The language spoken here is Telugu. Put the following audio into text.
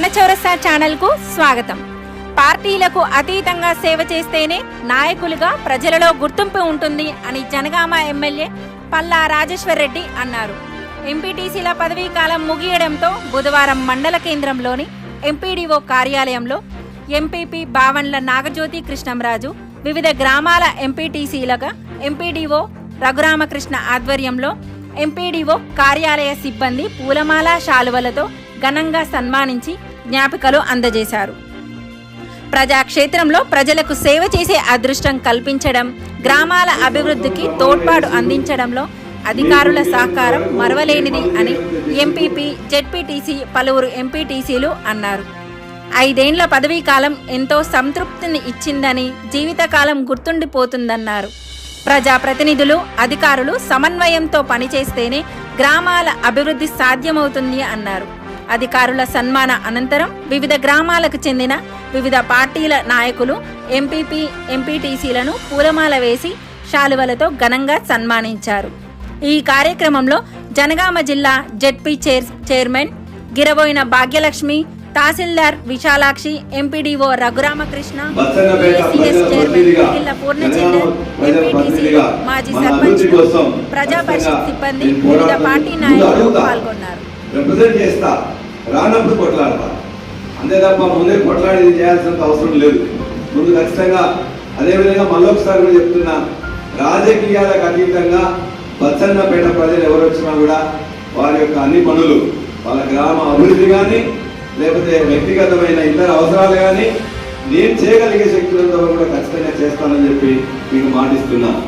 మన చౌరస్తా ఛానల్కు స్వాగతం. పార్టీలకు అతీతంగా సేవ చేస్తేనే నాయకులుగా ప్రజలలో గుర్తింపు ఉంటుంది అని జనగామ ఎమ్మెల్యే పల్లా రాజేశ్వర్ రెడ్డి అన్నారు. ఎంపీటీసీల పదవీ కాలం ముగియడంతో బుధవారం మండల కేంద్రంలోని ఎంపీడీఓ కార్యాలయంలో ఎంపీపీ బావన్ల నాగజ్యోతి కృష్ణంరాజు వివిధ గ్రామాల ఎంపీటీసీలుగా ఎంపీడీఓ రఘురామకృష్ణ ఆధ్వర్యంలో ఎంపీడీఓ కార్యాలయ సిబ్బంది పూలమాల శాలువలతో ఘనంగా సన్మానించి జ్ఞాపికలు అందజేశారు. ప్రజాక్షేత్రంలో ప్రజలకు సేవ చేసే అదృష్టం కల్పించడం గ్రామాల అభివృద్ధికి తోడ్పాటు అందించడంలో అధికారుల సహకారం మరవలేనిది అని ఎంపీపీ జెడ్పీటీసీ పలువురు ఎంపీటీసీలు అన్నారు. ఐదేండ్ల పదవీ కాలం ఎంతో సంతృప్తిని ఇచ్చిందని జీవితకాలం గుర్తుండిపోతుందన్నారు. ప్రజాప్రతినిధులు అధికారులు సమన్వయంతో పనిచేస్తేనే గ్రామాల అభివృద్ధి సాధ్యమవుతుంది అన్నారు. అధికారుల సన్మాన అనంతరం వివిధ గ్రామాలకు చెందిన వివిధ పార్టీల నాయకులు ఎంపీపీ ఎంపీటీసీలను పూలమాల వేసి శాలువలతో ఘనంగా సన్మానించారు ఈ కార్యక్రమంలో జనగామ జిల్లా ZP chair chairman Giraboina Bhagyalakshmi tahsildar Vishalakshi MPDO Raghuramakrishna ACS chairman Pilla Purnachandra MPTC మాజీ సర్పంచ్ అభివృద్ధి కోసం ప్రజా పరిషత్ సిబ్బంది వివిధ పోరాటం నాయకులు. పాల్గొన్నారు రిప్రజెంట్ చేస్తా. రానప్పుడు కొట్లాడతా. అంతే తప్ప ముందే కొట్లాడి చేయాల్సినంత అవసరం లేదు. ముందు ఖచ్చితంగా అదేవిధంగా మళ్ళొకసారి కూడా చెప్తున్నా రాజకీయాలకు అతీతంగా బచ్చన్నపేట ప్రజలు ఎవరు వచ్చినా కూడా వారి యొక్క అన్ని పనులు వాళ్ళ గ్రామ అభివృద్ధి కానీ లేకపోతే వ్యక్తిగతమైన ఇతర అవసరాలు కానీ నేను చేయగలిగే శక్తులంతా కూడా ఖచ్చితంగా చేస్తానని చెప్పి మీకు మాటిస్తున్నాను